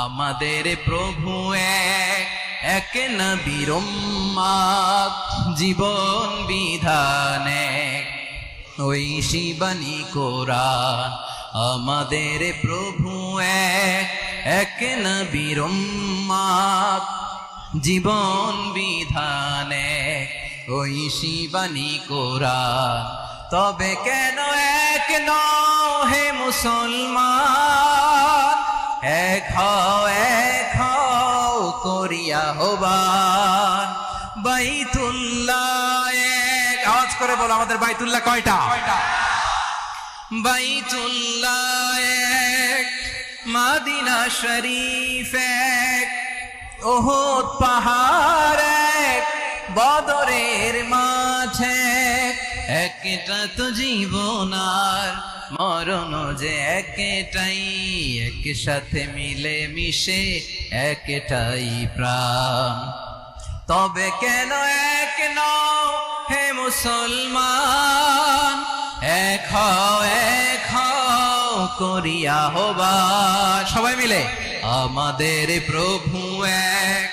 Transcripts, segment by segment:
আমাদের প্রভু এক এক জীবন বিধানে ওই শিবানী কোরআন আমাদের প্রভু এক এক জীবন বিধানে ওই শিবানী কোরআন তবে কেন এক নও হে মুসলমান? এক হও এক হও করিয়া হবান বাইতুল্লাহ এক। আওয়াজ করে বলো আমাদের বাইতুল্লাহ কয়টা? বাইতুল্লাহ এক মাদিনা শরীফ এক ওহদ পাহাড় এক বদরের মাঝে একটা তো জীবন আর মরণ যে একটাই, একসাথে মিলে মিশে একটাই প্রাণ। তবে কেন এক নও হে মুসলমান? এক এক করিয়া হবা সবাই মিলে? আমাদের প্রভু এক।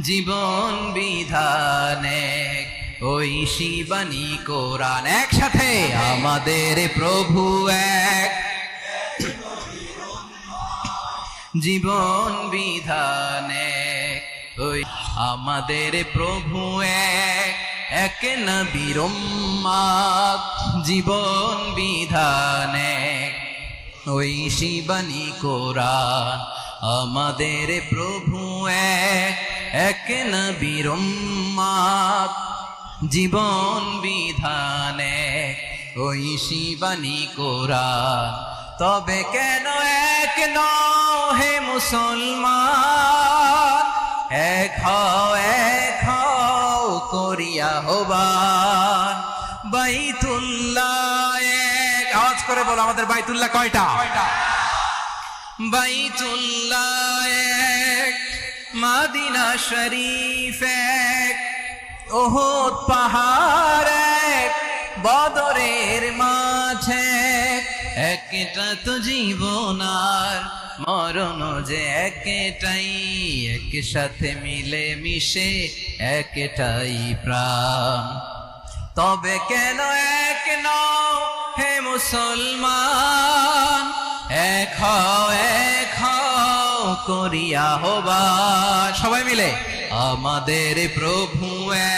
জীবন বিধানে ওই শিবানী কোরআন একসাথে আমাদের প্রভু এক। জীবন বিধানে ওই আমাদের প্রভু এক। এক উম্মাদ, জীবন বিধানে ওই শিবানী কোরআন আমাদের প্রভু এক। এক উম্মাদ, জীবন বিধানে ওই শিবানী কোরআন তবে কেন এক নও হে মুসলমান? এক এক করিয়া হবান। বাইতুল্লাহ এক। আওয়াজ করে বলো আমাদের বাইতুল্লাহ কয়টা? বাইতুল্লাহ এক মাদিনা শরীফ এক ওহদ পাহাড় বদরের মাঝে একটা তো জীবন আর মরণ যে একটাই, একসাথে মিলে মিশে একটাই প্রাণ। তবে কেন এক হে মুসলমান? এক হও এক হও করিয়া হবা সবাই মিলে। আমাদের প্রভু এক।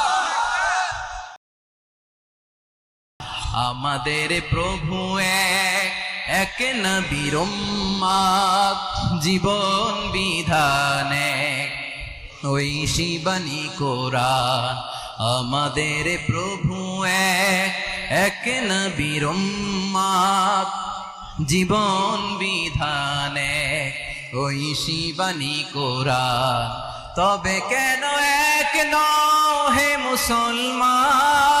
আমাদের প্রভু এক এক উম্মাদ, জীবন বিধানে ওই শিবানী কোরআন আমাদের প্রভু এক এক উম্মাদ, জীবন বিধানে ওই শিবানী কোরআন তবে কেন এক নও হে মুসলমান?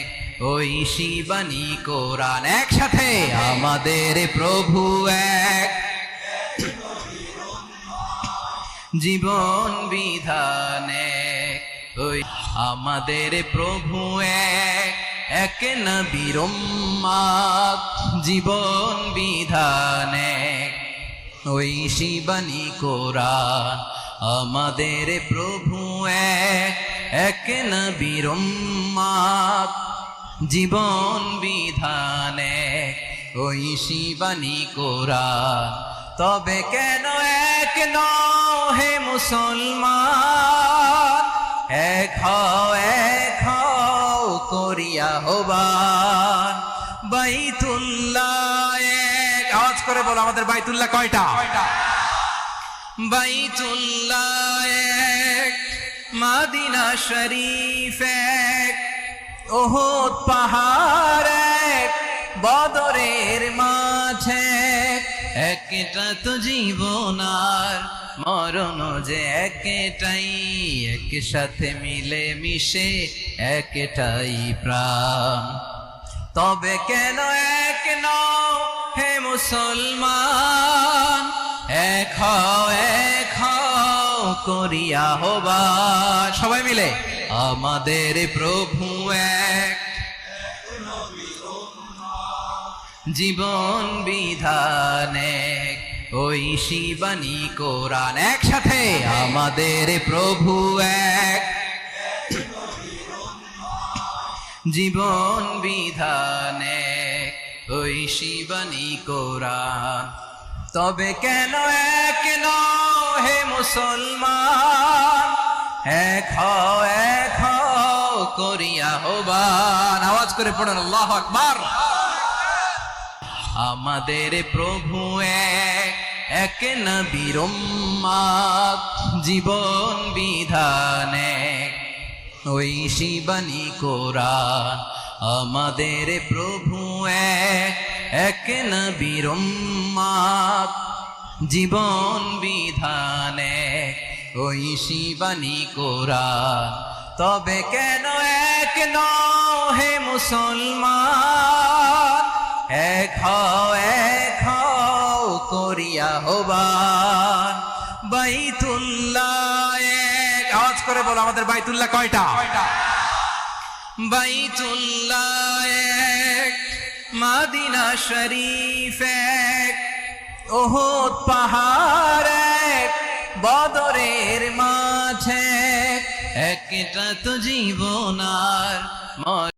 ওই শিবানী কোরআন একসাথে আমাদের প্রভু এক। জীবন বিধানে ওই আমাদের প্রভু এক। এক নবীর উম্মাদ, জীবন বিধানে ওই শিবানী কোরআন আমাদের প্রভু এক। এক নবীর উম্মাদ, জীবন বিধানে ওই শিবানী কোরআন তবে কেন এক নও হে মুসলমান? এক হও এক হও করিয়া হবান। বাইতুল্লাহ এক। আওয়াজ করে বলো আমাদের বাইতুল্লাহ কয়টা? বাইতুল্লাহ এক মাদিনা শরীফ এক। ওহদ পাহাড় বদরের মাঝে একটা তো জীবন আর মরণ যে একটাই এক সাথে মিলে মিশে একটাই প্রাণ। তবে কেন এক নও হে মুসলমান? এক হও এক হও করিয়া হবা। সবাই মিলে? আমাদের প্রভু এক। জীবন বিধানে ওই শিবানী কোরআন একসাথে আমাদের প্রভু এক। জীবন বিধানে ওই শিবানী কোরআন। তবে কেন এক নও হে মুসলমান, এক হও এক হও করিয়া হবান আওয়াজ করে পড়েন, আল্লাহ আকবার। আমাদের প্রভু এক এক নবীর জীবন বিধানে ওই শিবানী কোরআন, আমাদের প্রভু এক এক নবীর জীবন বিধানে ওই শিবানী কোরআন তবে কেন এক নও হে মুসলমান? এক হও এক হও করিয়া হবান। বাইতুল্লাহ এক। আওয়াজ করে বলো আমাদের বাইতুল্লাহ কয়টা? বাইতুল্লাহ এক মাদিনা শরীফ এক ওহদ পাহাড় বদরের মাঝে একটা তো জীবন আর